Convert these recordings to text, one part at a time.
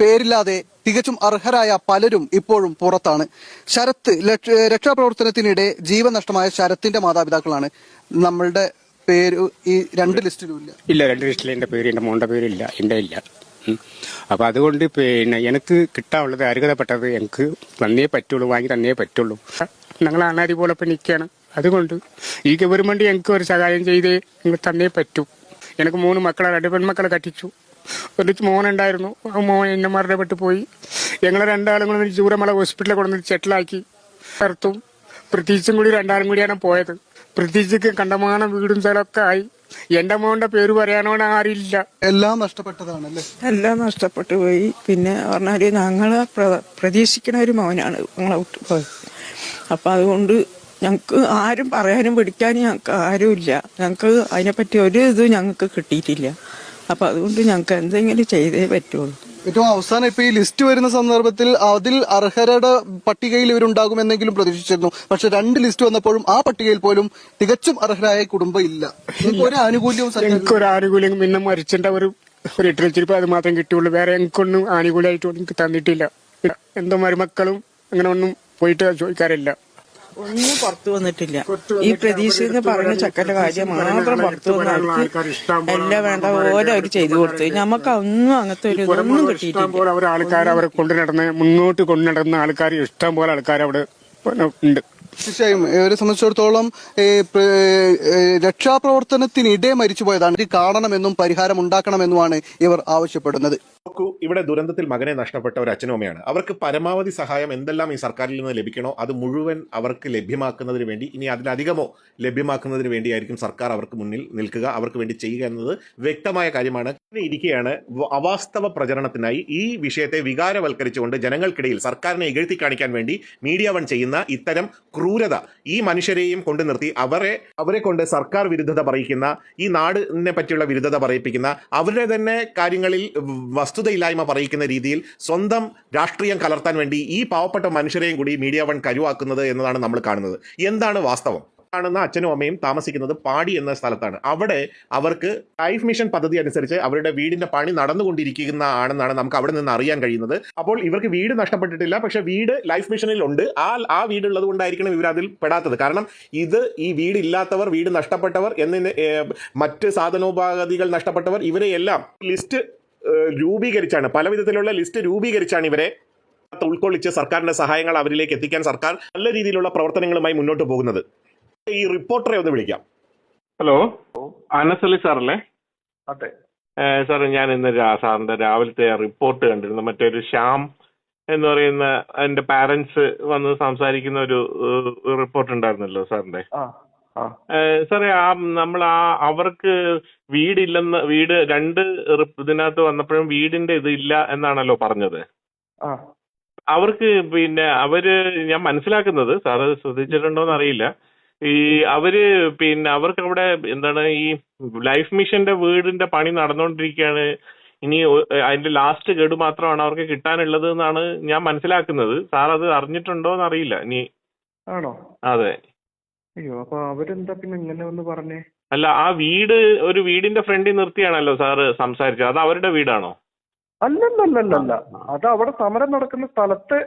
പേരില്ലാതെ തികച്ചും അർഹരായ പലരും ഇപ്പോഴും പുറത്താണ്. ശരത്ത് രക്ഷാപ്രവർത്തനത്തിനിടെ ജീവൻ നഷ്ടമായ ശരത്തിന്റെ മാതാപിതാക്കളാണ്. നമ്മളുടെ പേര് ഈ രണ്ട് ലിസ്റ്റിലും ഇല്ല ഇല്ല രണ്ട് ലിസ്റ്റിൽ എന്റെ പേര് എന്റെ മോന്റെ പേരില്ല എന്റെ ഇല്ല. അപ്പൊ അതുകൊണ്ട് പിന്നെ എനിക്ക് കിട്ടാനുള്ളത് അർഹതപ്പെട്ടത് എനിക്ക് തന്നേ പറ്റുള്ളൂ വാങ്ങി തന്നേ പറ്റുള്ളൂ. ഞങ്ങൾ അനാരി പോലെ ഇപ്പം നിൽക്കുകയാണ് അതുകൊണ്ട് ഈ ഗവൺമെന്റ് എനിക്ക് ഒരു സഹായം ചെയ്തേ നിങ്ങൾ തന്നേ പറ്റൂ. എനിക്ക് മൂന്ന് മക്കളെ രണ്ട് പെൺമക്കളെ കട്ടിച്ചു. ഒരു മോനുണ്ടായിരുന്നു. ആ മോൻ എന്നെ മരണപ്പെട്ട് പോയി. ഞങ്ങൾ രണ്ടാളും കൂടെ ചൂരമല ഹോസ്പിറ്റലിൽ കൊണ്ടുവന്ന് സെറ്റിലാക്കി ചേർത്തും പ്രത്യേകിച്ചും കൂടി രണ്ടാളും കൂടിയാണ് പോയത്. പ്രതീക്ഷയ്ക്ക് കണ്ടമാനം വീടും സ്ഥലമൊക്കെ ആയി. എന്റെ മോന്റെ പേര് പറയാനോട് ആരില്ല എല്ലാം നഷ്ടപ്പെട്ടതാണല്ലേ? എല്ലാം നഷ്ടപ്പെട്ടു പോയി. പിന്നെ പറഞ്ഞാൽ ഞങ്ങൾ പ്രതീക്ഷിക്കുന്ന ഒരു മോനാണ് ഞങ്ങളെ പോയത്. അപ്പൊ അതുകൊണ്ട് ഞങ്ങൾക്ക് ആരും പറയാനും പിടിക്കാനും ഞങ്ങൾക്ക് ആരുമില്ല. ഞങ്ങൾക്ക് അതിനെപ്പറ്റി ഒരു ഇതും ഞങ്ങൾക്ക് കിട്ടിയിട്ടില്ല. അപ്പം അതുകൊണ്ട് ഞങ്ങൾക്ക് എന്തെങ്കിലും ചെയ്തേ പറ്റുള്ളൂ. ഏറ്റവും അവസാനം ഇപ്പൊ ഈ ലിസ്റ്റ് വരുന്ന സന്ദർഭത്തിൽ അതിൽ അർഹരുടെ പട്ടികയിൽ ഇവരുണ്ടാകും എന്നെങ്കിലും പ്രതീക്ഷിച്ചിരുന്നു. പക്ഷെ രണ്ട് ലിസ്റ്റ് വന്നപ്പോഴും ആ പട്ടികയിൽ പോലും തികച്ചും അർഹരായ കുടുംബം ഇല്ല. നിങ്ങൾക്ക് ഒരു ആനുകൂല്യവും സർക്കാർ എനിക്ക് ഒരു ആനുകൂല്യം പിന്നെ മരിച്ചിട്ട് ഒരു ചിരിപ്പ് അത് മാത്രം കിട്ടിയുള്ളൂ. വേറെ എനിക്കൊന്നും ആനുകൂല്യമായിട്ട് എനിക്ക് തന്നിട്ടില്ല. എന്തോ മരുമക്കളും അങ്ങനെ ഒന്നും പോയിട്ട് ചോദിക്കാറില്ല. ഒന്നും പുറത്തു വന്നിട്ടില്ല. ഈ പ്രതീക്ഷ എന്ന് പറഞ്ഞ ചക്കന്റെ കാര്യം മാത്രം പുറത്തു വന്ന എല്ലാം വേണ്ട പോലെ അവർ ചെയ്തു കൊടുത്തു നമുക്ക് ഒന്നും അങ്ങനത്തെ ഒരു ഇതൊന്നും ഇഷ്ടം കിട്ടിയിട്ടില്ല. പോലെ ആൾക്കാർ അവരെ കൊണ്ടു നടന്ന് മുന്നോട്ട് കൊണ്ടുനടന്ന ആൾക്കാർ ഇഷ്ടം പോലെ ആൾക്കാർ അവിടെ ഉണ്ട്. തീർച്ചയായും. ഇവരെ സംബന്ധിച്ചിടത്തോളം രക്ഷാപ്രവർത്തനത്തിനിടെ മരിച്ചുപോയതാണ്. ഇത് കാണണമെന്നും പരിഹാരം ഉണ്ടാക്കണമെന്നുമാണ് ഇവർ ആവശ്യപ്പെടുന്നത്. നോക്കൂ ഇവിടെ ദുരന്തത്തിൽ മകനെ നഷ്ടപ്പെട്ട ഒരു അച്ഛനും അമ്മയാണ്. അവർക്ക് പരമാവധി സഹായം എന്തെല്ലാം ഈ സർക്കാരിൽ നിന്ന് ലഭിക്കണോ അത് മുഴുവൻ അവർക്ക് ലഭ്യമാക്കുന്നതിന് വേണ്ടി ഇനി അതിലധികമോ ലഭ്യമാക്കുന്നതിന് വേണ്ടിയായിരിക്കും സർക്കാർ അവർക്ക് മുന്നിൽ നിൽക്കുക അവർക്ക് വേണ്ടി ചെയ്യുക എന്നത് വ്യക്തമായ കാര്യമാണ്. ഇങ്ങനെ അവാസ്തവ പ്രചരണത്തിനായി ഈ വിഷയത്തെ വികാരവൽക്കരിച്ചുകൊണ്ട് ജനങ്ങൾക്കിടയിൽ സർക്കാരിനെ ഇകഴ്ത്തി കാണിക്കാൻ വേണ്ടി മീഡിയ വൺ ചെയ്യുന്ന ഇത്തരം ക്രൂരത ഈ മനുഷ്യരെയും കൊണ്ടു നിർത്തി അവരെ അവരെ കൊണ്ട് സർക്കാർ വിരുദ്ധത പറയിക്കുന്ന ഈ നാടിനെ പറ്റിയുള്ള വിരുദ്ധത പറയിപ്പിക്കുന്ന അവരുടെ തന്നെ കാര്യങ്ങളിൽ വസ്തുതയില്ലായ്മ പറയിക്കുന്ന രീതിയിൽ സ്വന്തം രാഷ്ട്രീയം കലർത്താൻ വേണ്ടി ഈ പാവപ്പെട്ട മനുഷ്യരെയും കൂടി മീഡിയ വൺ കരുവാക്കുന്നത് എന്നതാണ് നമ്മൾ കാണുന്നത്. എന്താണ് വാസ്തവം? കാണുന്ന അച്ഛനും അമ്മയും താമസിക്കുന്നത് പാടി എന്ന സ്ഥലത്താണ്. അവിടെ അവർക്ക് ലൈഫ് മിഷൻ പദ്ധതി അനുസരിച്ച് അവരുടെ വീടിന്റെ പണി നടന്നുകൊണ്ടിരിക്കുന്ന ആണെന്നാണ് നമുക്ക് അവിടെ നിന്ന് അറിയാൻ കഴിയുന്നത്. അപ്പോൾ ഇവർക്ക് വീട് നഷ്ടപ്പെട്ടിട്ടില്ല പക്ഷേ വീട് ലൈഫ് മിഷനിൽ ഉണ്ട്. ആ ആ വീടുള്ളത് കൊണ്ടായിരിക്കണം ഇവർ അതിൽ പെടാത്തത്. കാരണം ഇത് ഈ വീടില്ലാത്തവർ വീട് നഷ്ടപ്പെട്ടവർ എന്നിന് ഏർ, മറ്റ് സാധനോപാധികൾ നഷ്ടപ്പെട്ടവർ ഇവരെയെല്ലാം ലിസ്റ്റ് ഏർ, രൂപീകരിച്ചാണ്. പല വിധത്തിലുള്ള ലിസ്റ്റ് രൂപീകരിച്ചാണ് ഇവരെ ഉൾക്കൊള്ളിച്ച് സർക്കാരിന്റെ സഹായങ്ങൾ അവരിലേക്ക് എത്തിക്കാൻ സർക്കാർ നല്ല രീതിയിലുള്ള പ്രവർത്തനങ്ങളുമായി മുന്നോട്ട് പോകുന്നത്. ഈ റിപ്പോർട്ടറെ ഒന്ന് വിളിക്കാം. ഹലോ അനസലി സാറല്ലേ? അതെ. സാർ ഞാൻ ഇന്ന് സാറിന്റെ രാവിലത്തെ റിപ്പോർട്ട് കണ്ടിരുന്നു. മറ്റൊരു ശ്യാം എന്ന് പറയുന്ന എന്റെ പാരന്റ്സ് വന്ന് സംസാരിക്കുന്ന ഒരു റിപ്പോർട്ട് ഉണ്ടായിരുന്നല്ലോ സാറിന്റെ സാറേ ആ നമ്മൾ ആ അവർക്ക് വീടില്ലെന്ന് വീട് രണ്ട് ഇതിനകത്ത് വന്നപ്പോഴും വീടിന്റെ ഇത് ഇല്ല എന്നാണല്ലോ പറഞ്ഞത്. അവർക്ക് പിന്നെ അവർ ഞാൻ മനസ്സിലാക്കുന്നത് സാറ് ശ്രദ്ധിച്ചിട്ടുണ്ടോന്ന് അറിയില്ല ഈ അവർ പിന്നെ അവർക്ക് അവിടെ എന്താണ് ഈ ലൈഫ് മിഷന്റെ വീടിന്റെ പണി നടന്നുകൊണ്ടിരിക്കുകയാണ്. ഇനി അതിന്റെ ലാസ്റ്റ് ഗഡു മാത്രമാണ് അവർക്ക് കിട്ടാനുള്ളത് എന്നാണ് ഞാൻ മനസ്സിലാക്കുന്നത്. സാർ അത് അറിഞ്ഞിട്ടുണ്ടോന്ന് അറിയില്ല ഇനി ആണോ? അതെ. അയ്യോ അപ്പൊ അവരെന്താ പിന്നെ ഇങ്ങനെ ഒന്ന് പറഞ്ഞേ? അല്ല ആ വീട് ഒരു വീടിന്റെ ഫ്രണ്ടിൽ നിർത്തിയാണല്ലോ സാറ് സംസാരിച്ചത്. അത് അവരുടെ വീടാണോ? അല്ലല്ലല്ലല്ല അത് അവിടെ സമരം നടക്കുന്ന സ്ഥലത്തെ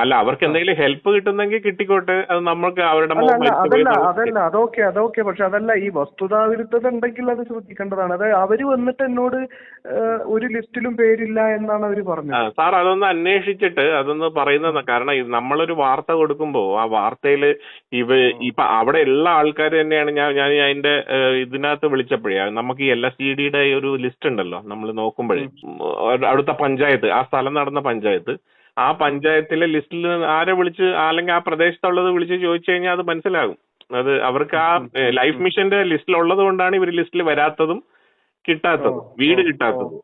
അല്ല അവർക്ക് എന്തെങ്കിലും ഹെൽപ്പ് കിട്ടുന്നെങ്കിൽ കിട്ടിക്കോട്ടെ. അത് നമ്മൾക്ക് അവരുടെ അതല്ല അതല്ല അതൊക്കെ അതൊക്കെ. പക്ഷെ അതല്ല ഈ വസ്തുതാവിരുദ്ധത ഉണ്ടെങ്കിൽ അത് ശ്രദ്ധിക്കേണ്ടതാണ്. അത് അവർ വന്നിട്ട് എന്നോട് ഒരു ലിസ്റ്റിലും പേരില്ല എന്നാണ് അവർ പറഞ്ഞത്. സാർ അതൊന്ന് അന്വേഷിച്ചിട്ട് അതൊന്ന് പറയുന്ന കാരണം ഇത് നമ്മളൊരു വാർത്ത കൊടുക്കുമ്പോ ആ വാർത്തയിൽ ഇവ ഇപ്പൊ അവിടെ ഉള്ള ആൾക്കാർ തന്നെയാണ്. ഞാൻ ഞാൻ അതിന്റെ ഇതിനകത്ത് വിളിച്ചപ്പോഴേ നമുക്ക് ഈ എൽ എസ് ഇ ഡിയുടെ ഒരു ലിസ്റ്റ് ഉണ്ടല്ലോ നമ്മൾ അടുത്ത പഞ്ചായത്ത് ആ സ്ഥലം നടന്ന പഞ്ചായത്ത്. ആ പഞ്ചായത്തിലെ ലിസ്റ്റിൽ ആരെ വിളിച്ച് അല്ലെങ്കിൽ ആ പ്രദേശത്തുള്ളത് വിളിച്ച് ചോദിച്ചു കഴിഞ്ഞാൽ അത് മനസ്സിലാകും. അത് അവർക്ക് ആ ലൈഫ് മിഷന്റെ ലിസ്റ്റിൽ ഉള്ളത് കൊണ്ടാണ് ഇവർ ലിസ്റ്റിൽ വരാത്തതും കിട്ടാത്തതും വീട് കിട്ടാത്തതും.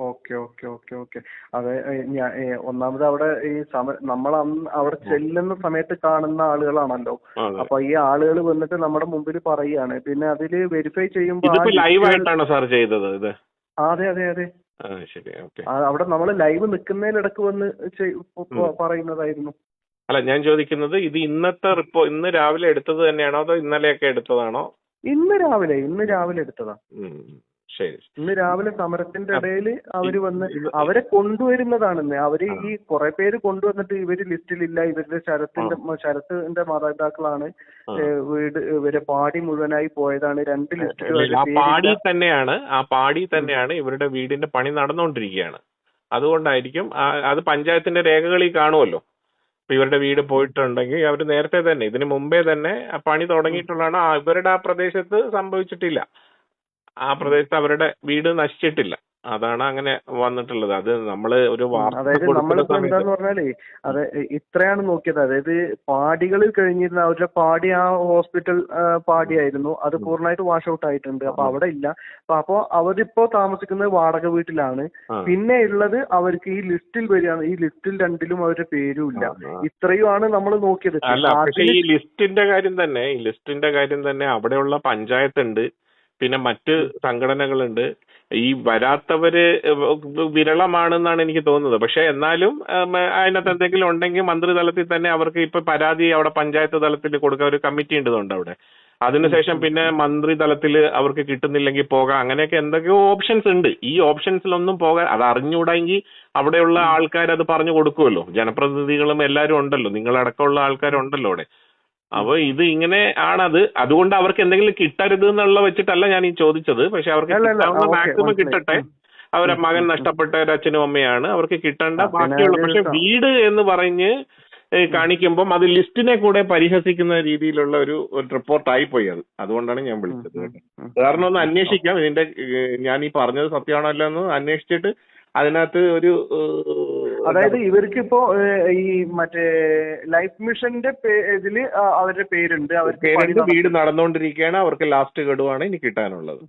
Okay okay okay okay. അതെ ഞാൻ ഒന്നാമത് അവിടെ ഈ സമ നമ്മൾ അന്ന് അവിടെ ചെല്ലുന്ന സമയത്ത് കാണുന്ന ആളുകളാണല്ലോ. അപ്പൊ ഈ ആളുകൾ വന്നിട്ട് നമ്മുടെ മുമ്പിൽ പറയുകയാണ്. പിന്നെ അതിൽ വെരിഫൈ ചെയ്യുമ്പോൾ ലൈവ് ആയിട്ടാണോ സാർ ചെയ്തത് ഇത്? അതെ അതെ അതെ. അവിടെ നമ്മൾ ലൈവ് നിൽക്കുന്നതിനിടക്ക് വന്ന് പറയുന്നതായിരുന്നു. അല്ല ഞാൻ ചോദിക്കുന്നത് ഇത് ഇന്നത്തെ റിപ്പോ ഇന്ന് രാവിലെ എടുത്തത് തന്നെയാണോ അതോ ഇന്നലെയൊക്കെ എടുത്തതാണോ? ഇന്ന് രാവിലെ ഇന്ന് രാവിലെ എടുത്തതാ. ശരി. ഇന്ന് രാവിലെ സമരത്തിന്റെ ഇടയിൽ അവർ വന്ന് അവരെ കൊണ്ടുവരുന്നതാണെന്ന്. അവർ ഈ കുറെ പേര് കൊണ്ടുവന്നിട്ട് ഇവർ ലിസ്റ്റിലില്ല. ഇവരുടെ ശരത്തിന്റെ ശരത്തിന്റെ മാതാപിതാക്കളാണ് വീട് ഇവരെ പാടി മുഴുവനായി പോയതാണ്. രണ്ട് ലിസ്റ്റിലും ഇല്ല, ആ പാടി തന്നെയാണ് ആ പാടി തന്നെയാണ് ഇവരുടെ വീടിന്റെ പണി നടന്നുകൊണ്ടിരിക്കുകയാണ് അതുകൊണ്ടായിരിക്കും അത് പഞ്ചായത്തിന്റെ രേഖകളിൽ കാണുമല്ലോ. ഇപ്പൊ ഇവരുടെ വീട് പോയിട്ടുണ്ടെങ്കിൽ അവർ നേരത്തെ തന്നെ ഇതിനു മുമ്പേ തന്നെ പണി തുടങ്ങിയിട്ടുള്ളതാണ്. ഇവരുടെ ആ പ്രദേശത്ത് സംഭവിച്ചിട്ടില്ല. ആ പ്രദേശത്ത് അവരുടെ വീട് നശിച്ചിട്ടില്ല. അതാണ് അങ്ങനെ വന്നിട്ടുള്ളത്. അത് നമ്മൾ ഒരു അതായത് നമ്മളിപ്പോ എന്താന്ന് പറഞ്ഞാലേ അത് ഇത്രയാണ് നോക്കിയത്. അതായത് പാടികളിൽ കഴിഞ്ഞിരുന്ന അവരുടെ പാടി ആ ഹോസ്പിറ്റൽ പാടിയായിരുന്നു. അത് പൂർണമായിട്ട് വാഷ് ഔട്ട് ആയിട്ടുണ്ട് അപ്പൊ അവിടെ ഇല്ല അപ്പൊ അവരിപ്പോ താമസിക്കുന്നത് വാടക വീട്ടിലാണ്. പിന്നെ ഉള്ളത് അവർക്ക് ഈ ലിസ്റ്റിൽ വരികയാണ്. ഈ ലിസ്റ്റിൽ രണ്ടിലും അവരുടെ പേരും ഇല്ല. ഇത്രയുമാണ് നമ്മൾ നോക്കിയത്. അല്ല പക്ഷെ ഈ ലിസ്റ്റിന്റെ കാര്യം തന്നെ ഈ ലിസ്റ്റിന്റെ കാര്യം തന്നെ അവിടെയുള്ള പഞ്ചായത്ത് ഉണ്ട് പിന്നെ മറ്റ് സംഘടനകളുണ്ട്. ഈ വരാത്തവര് വിരളമാണെന്നാണ് എനിക്ക് തോന്നുന്നത്. പക്ഷെ എന്നാലും അതിനകത്ത് എന്തെങ്കിലും ഉണ്ടെങ്കിൽ മന്ത്രിതലത്തിൽ തന്നെ അവർക്ക് ഇപ്പൊ പരാതി അവിടെ പഞ്ചായത്ത് തലത്തിൽ കൊടുക്കാൻ ഒരു കമ്മിറ്റി ഉണ്ടതുകൊണ്ട് അവിടെ. അതിനുശേഷം പിന്നെ മന്ത്രി തലത്തിൽ അവർക്ക് കിട്ടുന്നില്ലെങ്കിൽ പോകാം. അങ്ങനെയൊക്കെ എന്തൊക്കെയോ ഓപ്ഷൻസ് ഉണ്ട്. ഈ ഓപ്ഷൻസിലൊന്നും പോകാൻ അത് അറിഞ്ഞുകൂടെങ്കിൽ അവിടെയുള്ള ആൾക്കാർ അത് പറഞ്ഞു കൊടുക്കുമല്ലോ. ജനപ്രതിനിധികളും എല്ലാവരും ഉണ്ടല്ലോ. നിങ്ങളടക്കമുള്ള ആൾക്കാരുണ്ടല്ലോ അവിടെ. അപ്പൊ ഇത് ഇങ്ങനെ ആണത്. അതുകൊണ്ട് അവർക്ക് എന്തെങ്കിലും കിട്ടരുത് എന്നുള്ള വെച്ചിട്ടല്ല ഞാൻ ഈ ചോദിച്ചത്. പക്ഷെ അവർക്ക് മാക്സിമം കിട്ടട്ടെ. അവരെ മകൻ നഷ്ടപ്പെട്ട ഒരു അച്ഛനും അമ്മയാണ്. അവർക്ക് കിട്ടേണ്ട ബാക്കിയുള്ള. പക്ഷെ വീട് എന്ന് പറഞ്ഞ് കാണിക്കുമ്പം അത് ലിസ്റ്റിനെ കൂടെ പരിഹസിക്കുന്ന രീതിയിലുള്ള ഒരു റിപ്പോർട്ട് റിപ്പോർട്ടായി പോയി അത്. അതുകൊണ്ടാണ് ഞാൻ വിളിച്ചത് കാരണം ഒന്ന് അന്വേഷിക്കാം. ഇതിന്റെ ഞാൻ ഈ പറഞ്ഞത് സത്യമാണോ അല്ലോ എന്ന് അന്വേഷിച്ചിട്ട് അതിനകത്ത് ഒരു അതായത് ഇവർക്കിപ്പോ ഈ മറ്റേ ലൈഫ് മിഷന്റെ ഇതിൽ അവരുടെ പേരുണ്ട്. അവർക്ക് വീട് നടന്നുകൊണ്ടിരിക്കുകയാണ്. അവർക്ക് ലാസ്റ്റ് ഗഡുവാണ് ഇനി കിട്ടാനുള്ളത്.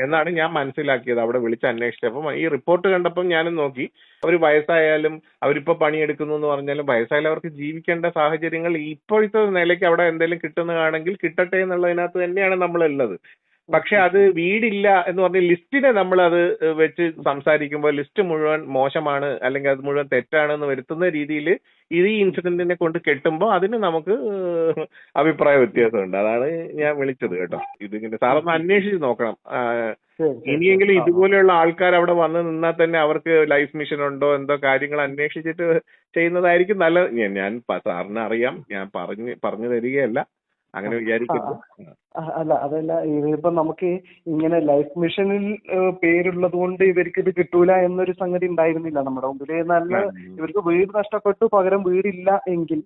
എന്നാണ് ഞാൻ മനസ്സിലാക്കിയത്. അവിടെ വിളിച്ച് അന്വേഷിച്ചപ്പം ഈ റിപ്പോർട്ട് കണ്ടപ്പോൾ ഞാനും നോക്കി. അവർ വയസ്സായാലും അവരിപ്പോ പണിയെടുക്കുന്നു എന്ന് പറഞ്ഞാലും വയസ്സായാലും അവർക്ക് ജീവിക്കേണ്ട സാഹചര്യങ്ങൾ ഇപ്പോഴത്തെ നിലയ്ക്ക് അവിടെ എന്തെങ്കിലും കിട്ടുന്നതാണെങ്കിൽ കിട്ടട്ടെ എന്നുള്ളതിനകത്ത് തന്നെയാണ് നമ്മളുള്ളത്. പക്ഷെ അത് വീടില്ല എന്ന് പറഞ്ഞ ലിസ്റ്റിനെ നമ്മൾ അത് വെച്ച് സംസാരിക്കുമ്പോൾ ലിസ്റ്റ് മുഴുവൻ മോശമാണ് അല്ലെങ്കിൽ അത് മുഴുവൻ തെറ്റാണെന്ന് വരുത്തുന്ന രീതിയിൽ ഇത് ഈ ഇൻസിഡന്റിനെ കൊണ്ട് കെട്ടുമ്പോൾ അതിന് നമുക്ക് അഭിപ്രായ വ്യത്യാസമുണ്ട്. അതാണ് ഞാൻ വിളിച്ചത് കേട്ടോ. ഇതിങ്ങനെ സാറൊന്ന് അന്വേഷിച്ച് നോക്കണം. ഇനിയെങ്കിലും ഇതുപോലെയുള്ള ആൾക്കാർ അവിടെ വന്ന് നിന്നാൽ തന്നെ അവർക്ക് ലൈഫ് മിഷൻ ഉണ്ടോ എന്തോ കാര്യങ്ങൾ അന്വേഷിച്ചിട്ട് ചെയ്യുന്നതായിരിക്കും നല്ലത്. ഞാൻ- ഞാൻ സാറിന് അറിയാം. ഞാൻ പറഞ്ഞു പറഞ്ഞു തരികയല്ല. അങ്ങനെ വിചാരിക്കുന്നു. അല്ല അതല്ല ഇതിപ്പോ നമുക്ക് ഇങ്ങനെ ലൈഫ് മിഷനിൽ പേരുള്ളത് കൊണ്ട് ഇവർക്ക് ഇത് കിട്ടൂല എന്നൊരു സംഗതി ഉണ്ടായിരുന്നില്ല നമ്മുടെ മുമ്പിൽ നല്ല ഇവർക്ക് വീട് നഷ്ടപ്പെട്ടു പകരം വീടില്ല എങ്കിൽ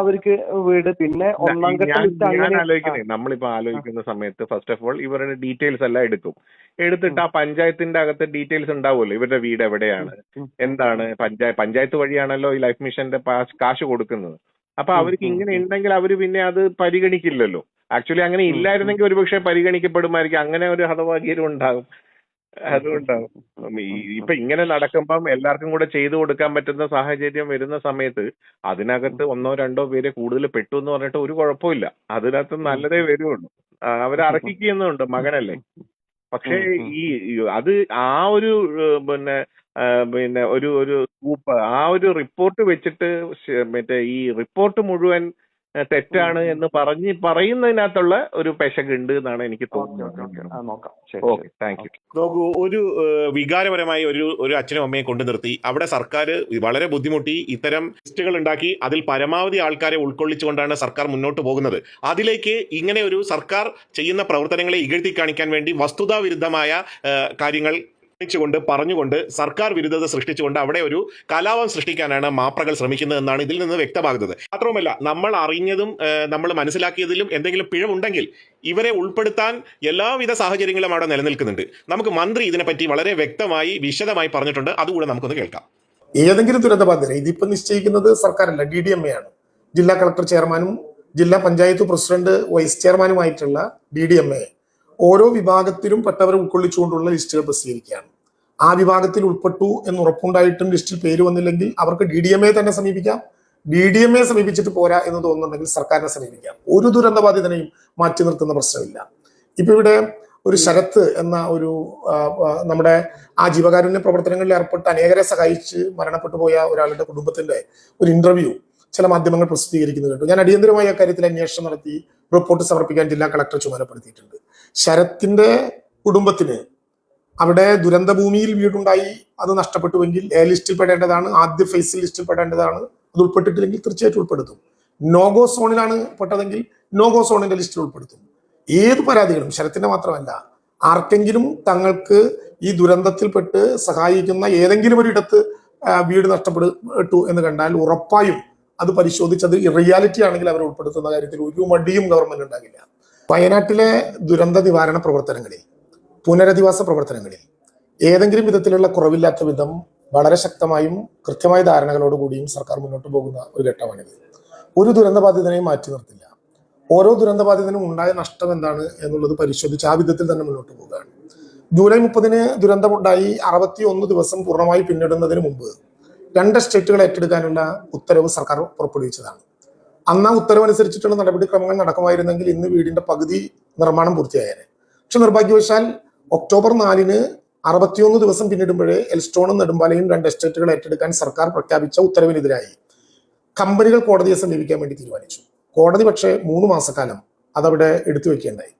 അവർക്ക് വീട് പിന്നെ ഒന്നാം ഘട്ടം നമ്മളിപ്പോ ആലോചിക്കുന്ന സമയത്ത് ഫസ്റ്റ് ഓഫ് ഓൾ ഇവരുടെ ഡീറ്റെയിൽസ് എല്ലാം എടുക്കും. എടുത്തിട്ട് ആ പഞ്ചായത്തിന്റെ അകത്ത് ഡീറ്റെയിൽസ് ഉണ്ടാവുമല്ലോ ഇവരുടെ വീട് എവിടെയാണ്? എന്താണ്? പഞ്ചായത്ത് പഞ്ചായത്ത് വഴിയാണല്ലോ ഈ ലൈഫ് മിഷന്റെ കാശ് കൊടുക്കുന്നത്. അപ്പൊ അവർക്ക് ഇങ്ങനെ ഉണ്ടെങ്കിൽ അവർ പിന്നെ അത് പരിഗണിക്കില്ലല്ലോ. ആക്ച്വലി അങ്ങനെ ഇല്ലായിരുന്നെങ്കിൽ ഒരുപക്ഷെ പരിഗണിക്കപ്പെടുമായിരിക്കും. അങ്ങനെ ഒരു ഹതഭാഗ്യം ഉണ്ടാകും അതുകൊണ്ടാണ് ഇപ്പൊ ഇങ്ങനെ നടക്കുമ്പം എല്ലാവർക്കും കൂടെ ചെയ്തു കൊടുക്കാൻ പറ്റുന്ന സാഹചര്യം വരുന്ന സമയത്ത് അതിനകത്ത് ഒന്നോ രണ്ടോ പേരെ കൂടുതൽ പെട്ടു എന്ന് പറഞ്ഞിട്ട് ഒരു കുഴപ്പമില്ല. അതിനകത്ത് നല്ലതേ വരുള്ളൂ അവരെ അർഹിക്കുന്നുണ്ട് മകനല്ലേ. പക്ഷേ ഈ അത് ആ ഒരു പിന്നെ പിന്നെ ഒരു ഒരു സ്കൂപ്പ് ആ ഒരു റിപ്പോർട്ട് വെച്ചിട്ട് മറ്റേ ഈ റിപ്പോർട്ട് മുഴുവൻ തെറ്റാണ് എന്ന് പറഞ്ഞ് പറയുന്നതിനകത്തുള്ള ഒരു പെശകുണ്ട് എന്നാണ് എനിക്ക് തോന്നുന്നത്. Okay thank you. നോക്കൂ ഒരു വികാരപരമായി ഒരു ഒരു അച്ഛനും അമ്മയെ കൊണ്ടു നിർത്തി. അവിടെ സർക്കാർ വളരെ ബുദ്ധിമുട്ടി ഇത്തരം ലിസ്റ്റുകൾ ഉണ്ടാക്കി അതിൽ പരമാവധി ആൾക്കാരെ ഉൾക്കൊള്ളിച്ചുകൊണ്ടാണ് സർക്കാർ മുന്നോട്ട് പോകുന്നത്. അതിലേക്ക് ഇങ്ങനെ ഒരു സർക്കാർ ചെയ്യുന്ന പ്രവർത്തനങ്ങളെ ഇകഴ്ത്തി കാണിക്കാൻ വേണ്ടി വസ്തുതാ വിരുദ്ധമായ കാര്യങ്ങൾ ുകൊണ്ട് പറഞ്ഞുകൊണ്ട് സർക്കാർ വിരുദ്ധത സൃഷ്ടിച്ചുകൊണ്ട് അവിടെ ഒരു കലാപം സൃഷ്ടിക്കാനാണ് മാപ്രകൾ ശ്രമിക്കുന്നത് എന്നാണ് ഇതിൽ നിന്ന് വ്യക്തമാകുന്നത്. മാത്രവുമല്ല നമ്മൾ അറിഞ്ഞതും നമ്മൾ മനസ്സിലാക്കിയതിലും എന്തെങ്കിലും പിഴവുണ്ടെങ്കിൽ ഇവരെ ഉൾപ്പെടുത്താൻ എല്ലാവിധ സാഹചര്യങ്ങളും അവിടെ നിലനിൽക്കുന്നുണ്ട്. നമുക്ക് മന്ത്രി ഇതിനെപ്പറ്റി വളരെ വ്യക്തമായി വിശദമായി പറഞ്ഞിട്ടുണ്ട്. അതുകൂടെ നമുക്കൊന്ന് കേൾക്കാം. ഏതെങ്കിലും ദുരന്തബാധിതരെ ഇതിപ്പോ നിശ്ചയിക്കുന്നത് സർക്കാരല്ല ഡി ഡി എം ആണ്. ജില്ലാ കളക്ടർ ചെയർമാനും ജില്ലാ പഞ്ചായത്ത് പ്രസിഡന്റ് വൈസ് ചെയർമാനുമായിട്ടുള്ള ഡി ഡി എം എ. ഓരോ വിഭാഗത്തിലും പെട്ടവരെ ഉൾക്കൊള്ളിച്ചുകൊണ്ടുള്ള ലിസ്റ്റുകൾ പ്രസിദ്ധീകരിക്കുകയാണ്. ആ വിഭാഗത്തിൽ ഉൾപ്പെട്ടു എന്ന് ഉറപ്പുണ്ടായിട്ടും ലിസ്റ്റിൽ പേര് വന്നില്ലെങ്കിൽ അവർക്ക് ഡി ഡി എം എ തന്നെ സമീപിക്കാം. ഡി ഡി എം എ സമീപിച്ചിട്ട് പോരാ എന്ന് തോന്നുന്നുണ്ടെങ്കിൽ സർക്കാരിനെ സമീപിക്കാം. ഒരു ദുരന്തബാധിതനെയും മാറ്റി നിർത്തുന്ന പ്രശ്നമില്ല. ഇപ്പൊ ഇവിടെ ഒരു ശരത്ത് എന്ന ഒരു നമ്മുടെ ആ ജീവകാരുണ്യ പ്രവർത്തനങ്ങളിൽ ഏർപ്പെട്ട് അനേകരെ സഹായിച്ച് മരണപ്പെട്ടു പോയ ഒരാളുടെ കുടുംബത്തിന്റെ ഒരു ഇന്റർവ്യൂ ചില മാധ്യമങ്ങൾ പ്രസിദ്ധീകരിക്കുന്നത് കേട്ടു ഞാൻ അടിയന്തരമായി അക്കാര്യത്തിൽ അന്വേഷണം നടത്തി റിപ്പോർട്ട് സമർപ്പിക്കാൻ ജില്ലാ കളക്ടർ ചുമതലപ്പെടുത്തിയിട്ടുണ്ട്. ശരത്തിന്റെ കുടുംബത്തിന് അവിടെ ദുരന്തഭൂമിയിൽ വീടുണ്ടായി അത് നഷ്ടപ്പെട്ടുവെങ്കിൽ എ ലിസ്റ്റിൽ പെടേണ്ടതാണ് ആദ്യ ഫേസിൽ ലിസ്റ്റിൽ പെടേണ്ടതാണ് അത് ഉൾപ്പെട്ടിട്ടില്ലെങ്കിൽ തീർച്ചയായിട്ടും ഉൾപ്പെടുത്തും. നോഗോ സോണിലാണ് പെട്ടതെങ്കിൽ നോഗോ സോണിന്റെ ലിസ്റ്റിൽ ഉൾപ്പെടുത്തും. ഏത് പരാതികളും ശരത്തിന്റെ മാത്രമല്ല ആർക്കെങ്കിലും തങ്ങൾക്ക് ഈ ദുരന്തത്തിൽപ്പെട്ട് സഹായിക്കുന്ന ഏതെങ്കിലും ഒരിടത്ത് വീട് നഷ്ടപ്പെട്ടു എന്ന് കണ്ടാൽ ഉറപ്പായും അത് പരിശോധിച്ചത് റിയാലിറ്റി ആണെങ്കിൽ അവർ ഉൾപ്പെടുത്തുന്ന കാര്യത്തിൽ ഒരു മടിയും ഗവൺമെന്റ് ഉണ്ടാകില്ല. വയനാട്ടിലെ ദുരന്ത നിവാരണ പ്രവർത്തനങ്ങളിൽ പുനരധിവാസ പ്രവർത്തനങ്ങളിൽ ഏതെങ്കിലും വിധത്തിലുള്ള കുറവില്ലാത്ത വിധം വളരെ ശക്തമായും കൃത്യമായ ധാരണകളോടുകൂടിയും സർക്കാർ മുന്നോട്ട് പോകുന്ന ഒരു ഘട്ടമാണിത്. ഒരു ദുരന്തബാധിതനെയും മാറ്റി നിർത്തില്ല. ഓരോ ദുരന്തബാധിതനും ഉണ്ടായ നഷ്ടം എന്താണ് എന്നുള്ളത് പരിശോധിച്ച് ആ വിധത്തിൽ തന്നെ മുന്നോട്ട് പോവുകയാണ്. ജൂലൈ മുപ്പതിന് ദുരന്തമുണ്ടായി അറുപത്തി ഒന്ന് ദിവസം പൂർണമായി പിന്നിടുന്നതിന് മുമ്പ് രണ്ട് സ്റ്റേറ്റുകൾ ഏറ്റെടുക്കാനുള്ള ഉത്തരവ് സർക്കാർ പുറപ്പെടുവിച്ചതാണ്. അന്ന് ആ ഉത്തരവ് അനുസരിച്ചിട്ടുള്ള നടപടിക്രമങ്ങൾ നടക്കുമായിരുന്നെങ്കിൽ ഇന്ന് വീടിന്റെ പകുതി നിർമ്മാണം പൂർത്തിയായേനെ. പക്ഷെ നിർഭാഗ്യവശാൽ ഒക്ടോബർ നാലിന് അറുപത്തിയൊന്ന് ദിവസം പിന്നിടുമ്പോഴേ എൽസ്റ്റോണും നെടുമ്പാലയും രണ്ട് എസ്റ്റേറ്റുകൾ ഏറ്റെടുക്കാൻ സർക്കാർ പ്രഖ്യാപിച്ച ഉത്തരവിനെതിരായി കമ്പനികൾ കോടതിയെ സമീപിക്കാൻ വേണ്ടി തീരുമാനിച്ചു. കോടതി പക്ഷേ മൂന്ന് മാസക്കാലം അതവിടെ എടുത്തു വെക്കേണ്ടായി.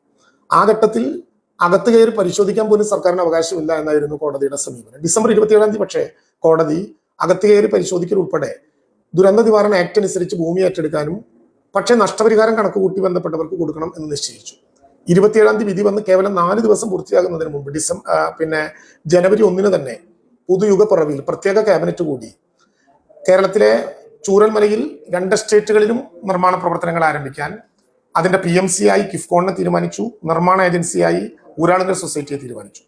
ആ ഘട്ടത്തിൽ അകത്ത് കയറി പരിശോധിക്കാൻ പോലും സർക്കാരിന് അവകാശമില്ല എന്നായിരുന്നു കോടതിയുടെ സമീപനം. ഡിസംബർ ഇരുപത്തിയേഴാം തീയതി പക്ഷേ കോടതി അകത്ത് കയറി പരിശോധിക്കൽ ഉൾപ്പെടെ ദുരന്ത നിവാരണ ആക്ട് അനുസരിച്ച് ഭൂമി ഏറ്റെടുക്കാനും പക്ഷേ നഷ്ടപരിഹാരം കണക്കുകൂട്ടി ബന്ധപ്പെട്ടവർക്ക് കൊടുക്കണം എന്ന് നിശ്ചയിച്ചു. ഇരുപത്തിയേഴാം തീയതി വിധി വന്ന് കേവലം നാല് ദിവസം പൂർത്തിയാകുന്നതിന് മുമ്പ് ഡിസംബർ പിന്നെ ജനുവരി ഒന്നിന് തന്നെ പുതുയുഗപ്പുറവിൽ പ്രത്യേക ക്യാബിനറ്റ് കൂടി കേരളത്തിലെ ചൂരൽമലയിൽ രണ്ട് എസ്റ്റേറ്റുകളിലും നിർമ്മാണ പ്രവർത്തനങ്ങൾ ആരംഭിക്കാൻ അതിന്റെ പി എം സി ആയി കിഫ്കോണിനെ തീരുമാനിച്ചു നിർമ്മാണ ഏജൻസിയായി ഊരാളുങ്കൽ സൊസൈറ്റിയെ തീരുമാനിച്ചു.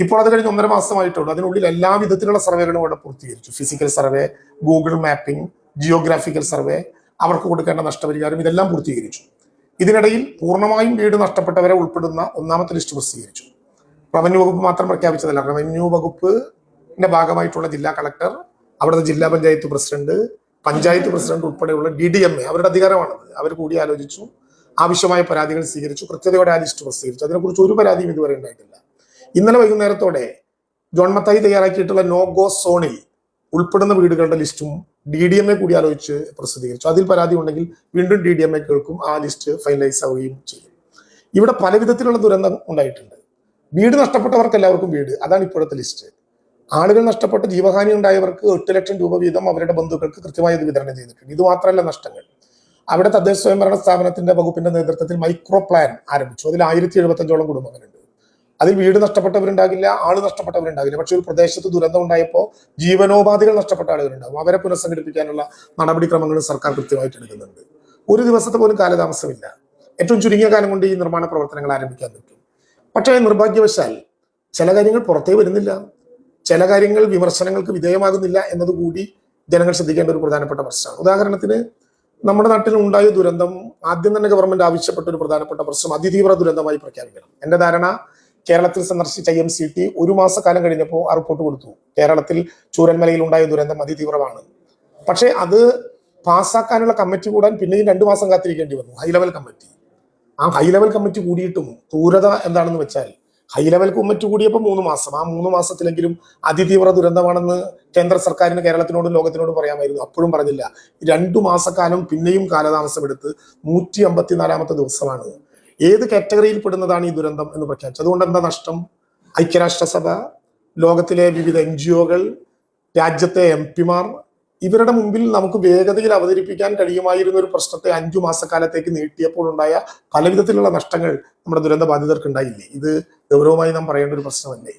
ഇപ്പോൾ അത് കഴിഞ്ഞ് ഒന്നര മാസമായിട്ടുള്ളൂ. അതിനുള്ളിൽ എല്ലാ വിധത്തിലുള്ള സർവേകളും അവിടെ പൂർത്തീകരിച്ചു. Physical survey Google mapping geographical survey അവർക്ക് കൊടുക്കേണ്ട നഷ്ടപരിഹാരം ഇതെല്ലാം പൂർത്തീകരിച്ചു. ഇതിനിടയിൽ പൂർണമായും വീട് നഷ്ടപ്പെട്ടവരെ ഉൾപ്പെടുന്ന ഒന്നാമത്തെ ലിസ്റ്റ് പ്രസിദ്ധീകരിച്ചു. റവന്യൂ വകുപ്പ് മാത്രം പ്രഖ്യാപിച്ചതല്ല. റവന്യൂ വകുപ്പിന്റെ ഭാഗമായിട്ടുള്ള ജില്ലാ കളക്ടർ അവിടുത്തെ ജില്ലാ പഞ്ചായത്ത് പ്രസിഡന്റ് പഞ്ചായത്ത് പ്രസിഡന്റ് ഉൾപ്പെടെയുള്ള ഡി ഡി എം എ അവരുടെ അധികാരമാണത്. അവർ കൂടി ആലോചിച്ചു. ആവശ്യമായ പരാതികൾ സ്വീകരിച്ചു. കൃത്യതയോടെ ആ ലിസ്റ്റ് പ്രസിദ്ധീകരിച്ചു. അതിനെക്കുറിച്ച് ഒരു പരാതിയും ഇതുവരെ ഉണ്ടായിട്ടില്ല. ഇന്നലെ വൈകുന്നേരത്തോടെ ജോൺ മത്തായി തയ്യാറാക്കിയിട്ടുള്ള നോ ഗോ സോണിൽ ഉൾപ്പെടുന്ന വീടുകളുടെ ലിസ്റ്റും ഡി ഡി എം എ കൂടി ആലോചിച്ച് പ്രസിദ്ധീകരിച്ചു. അതിൽ പരാതി ഉണ്ടെങ്കിൽ വീണ്ടും ഡി ഡി എം എ കേൾക്കും ആ ലിസ്റ്റ് ഫൈനലൈസ് ആവുകയും ചെയ്യും. ഇവിടെ പല വിധത്തിലുള്ള ദുരന്തം ഉണ്ടായിട്ടുണ്ട്. വീട് നഷ്ടപ്പെട്ടവർക്ക് എല്ലാവർക്കും വീട് അതാണ് ഇപ്പോഴത്തെ ലിസ്റ്റ്. ആളുകൾ നഷ്ടപ്പെട്ട് ജീവഹാനി ഉണ്ടായവർക്ക് എട്ട് ലക്ഷം രൂപ വീതം അവരുടെ ബന്ധുക്കൾക്ക് കൃത്യമായി ഇത് വിതരണം ചെയ്തിട്ടുണ്ട്. ഇത് മാത്രമല്ല നഷ്ടങ്ങൾ. അവിടെ തദ്ദേശ സ്വയംഭരണ സ്ഥാപനത്തിന്റെ വകുപ്പിന്റെ നേതൃത്വത്തിൽ മൈക്രോ പ്ലാൻ ആരംഭിച്ചു. അതിൽ ആയിരത്തി എഴുപത്തഞ്ചോളം കുടുംബങ്ങളുണ്ട്. അതിൽ വീട് നഷ്ടപ്പെട്ടവരുണ്ടാകില്ല ആൾ നഷ്ടപ്പെട്ടവരുണ്ടാകില്ല. പക്ഷെ ഒരു പ്രദേശത്ത് ദുരന്തം ഉണ്ടായപ്പോൾ ജീവനോപാധികൾ നഷ്ടപ്പെട്ട ആളുകളുണ്ടാകും. അവരെ പുനഃസംഘടിപ്പിക്കാനുള്ള നടപടിക്രമങ്ങൾ സർക്കാർ കൃത്യമായിട്ട് എടുക്കുന്നുണ്ട്. ഒരു ദിവസത്തെ പോലും കാലതാമസമില്ല. ഏറ്റവും ചുരുങ്ങിയ കാലം കൊണ്ട് ഈ നിർമ്മാണ പ്രവർത്തനങ്ങൾ ആരംഭിക്കാൻ പറ്റും. പക്ഷേ നിർഭാഗ്യവശാൽ ചില കാര്യങ്ങൾ പുറത്തേ വരുന്നില്ല. ചില കാര്യങ്ങൾ വിമർശനങ്ങൾക്ക് വിധേയമാകുന്നില്ല എന്നതുകൂടി ജനങ്ങൾ ശ്രദ്ധിക്കേണ്ട ഒരു പ്രധാനപ്പെട്ട പ്രശ്നമാണ്. ഉദാഹരണത്തിന് നമ്മുടെ നാട്ടിൽ ഉണ്ടായ ദുരന്തം ആദ്യം തന്നെ ഗവൺമെന്റ് ആവശ്യപ്പെട്ട ഒരു പ്രധാനപ്പെട്ട പ്രശ്നം അതിതീവ്ര ദുരന്തമായി പ്രഖ്യാപിക്കണം. എന്റെ ധാരണ കേരളത്തിൽ സന്ദർശിച്ച എം സി ടി ഒരു മാസക്കാലം കഴിഞ്ഞപ്പോൾ ആ റിപ്പോർട്ട് കൊടുത്തു. കേരളത്തിൽ ചൂരന്മലയിൽ ഉണ്ടായ ദുരന്തം അതിതീവ്രമാണ്. പക്ഷേ അത് പാസ്സാക്കാനുള്ള കമ്മിറ്റി കൂടാൻ പിന്നെയും രണ്ടു മാസം കാത്തിരിക്കേണ്ടി വന്നു. High level committee. ആ ഹൈ ലെവൽ കമ്മിറ്റി കൂടിയിട്ടും ക്രൂരത എന്താണെന്ന് വെച്ചാൽ ഹൈ ലെവൽ കമ്മിറ്റി കൂടിയപ്പോൾ മൂന്ന് മാസം. ആ മൂന്ന് മാസത്തിലെങ്കിലും അതിതീവ്ര ദുരന്തമാണെന്ന് കേന്ദ്ര സർക്കാരിന് കേരളത്തിനോടും ലോകത്തിനോടും പറയാമായിരുന്നു. അപ്പോഴും പറഞ്ഞില്ല. രണ്ടു മാസക്കാലം പിന്നെയും കാലതാമസം എടുത്ത് നൂറ്റി അമ്പത്തിനാലാമത്തെ ദിവസമാണ്. ഏത് കാറ്റഗറിയിൽ പെടുന്നതാണ് ഈ ദുരന്തം എന്ന് പ്രഖ്യാപിച്ചത്? അതുകൊണ്ട് എന്താ നഷ്ടം? ഐക്യരാഷ്ട്രസഭ ലോകത്തിലെ വിവിധ എൻ ജി ഒകൾ രാജ്യത്തെ എം പിമാർ ഇവരുടെ മുമ്പിൽ നമുക്ക് വേഗതയിൽ അവതരിപ്പിക്കാൻ കഴിയുമായിരുന്ന ഒരു പ്രശ്നത്തെ അഞ്ചു മാസക്കാലത്തേക്ക് നീട്ടിയപ്പോൾ ഉണ്ടായ പലവിധത്തിലുള്ള നഷ്ടങ്ങൾ നമ്മുടെ ദുരന്ത ബാധിതർക്ക് ഉണ്ടായില്ലേ ഇത് ഗൗരവമായി നാം പറയേണ്ട ഒരു പ്രശ്നമല്ലേ?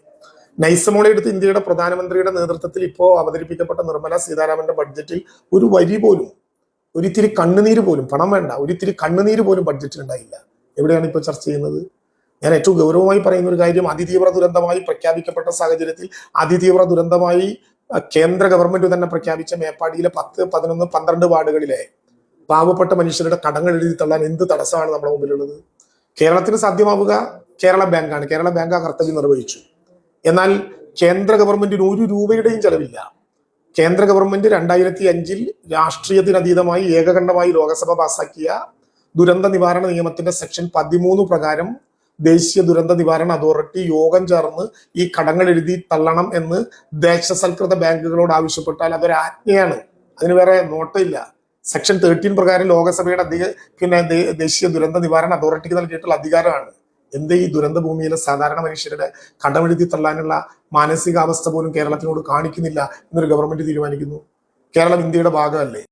നൈസമോളെ എടുത്ത് ഇന്ത്യയുടെ പ്രധാനമന്ത്രിയുടെ നേതൃത്വത്തിൽ ഇപ്പോൾ അവതരിപ്പിക്കപ്പെട്ട നിർമ്മല സീതാരാമന്റെ ബഡ്ജറ്റിൽ ഒരു വരി പോലും ഒരിത്തിരി കണ്ണുനീര് പോലും പണം വേണ്ട ഒരിത്തിരി കണ്ണുനീര് പോലും ബഡ്ജറ്റിൽ ഉണ്ടായില്ല എവിടെയാണ് ഇപ്പോൾ ചർച്ച ചെയ്യുന്നത്? ഞാൻ ഏറ്റവും ഗൗരവമായി പറയുന്ന ഒരു കാര്യം അതിതീവ്ര ദുരന്തമായി പ്രഖ്യാപിക്കപ്പെട്ട സാഹചര്യത്തിൽ അതിതീവ്ര ദുരന്തമായി കേന്ദ്ര ഗവൺമെന്റ് തന്നെ പ്രഖ്യാപിച്ച മേപ്പാടിയിലെ പത്ത് പതിനൊന്ന് പന്ത്രണ്ട് വാർഡുകളിലെ പാവപ്പെട്ട മനുഷ്യരുടെ കടങ്ങൾ എഴുതി തള്ളാൻ എന്ത് തടസ്സമാണ് നമ്മുടെ മുമ്പിലുള്ളത്? കേരളത്തിന് സാധ്യമാവുക കേരള ബാങ്കാണ്. കേരള ബാങ്ക് ആ കർത്തവ്യം നിർവഹിച്ചു. എന്നാൽ കേന്ദ്ര ഗവൺമെന്റിന് ഒരു രൂപയുടെയും ചെലവില്ല. കേന്ദ്ര ഗവൺമെന്റ് രണ്ടായിരത്തി അഞ്ചിൽ രാഷ്ട്രീയത്തിനതീതമായി ഏകകണ്ഠമായി ലോകസഭ പാസാക്കിയ ദുരന്ത നിവാരണ നിയമത്തിന്റെ സെക്ഷൻ പതിമൂന്ന് പ്രകാരം ദേശീയ ദുരന്ത നിവാരണ അതോറിറ്റി യോഗം ചേർന്ന് ഈ കടങ്ങൾ എഴുതി തള്ളണം എന്ന് ദേശസൽകൃത ബാങ്കുകളോട് ആവശ്യപ്പെട്ടാൽ അതൊരു ആജ്ഞയാണ്. അതിന് വേറെ നോട്ടില്ല സെക്ഷൻ തേർട്ടീൻ പ്രകാരം ലോകസഭയുടെ അധിക പിന്നെ ദേശീയ ദുരന്ത നിവാരണ അതോറിറ്റിക്ക് നൽകിയിട്ടുള്ള അധികാരമാണ്. എന്ത് ഈ ദുരന്ത ഭൂമിയിലെ സാധാരണ മനുഷ്യരുടെ കടമെഴുതി തള്ളാനുള്ള മാനസികാവസ്ഥ പോലും കേരളത്തിനോട് കാണിക്കുന്നില്ല എന്നൊരു ഗവൺമെന്റ് തീരുമാനിക്കുന്നു. കേരളം ഇന്ത്യയുടെ ഭാഗമല്ലേ?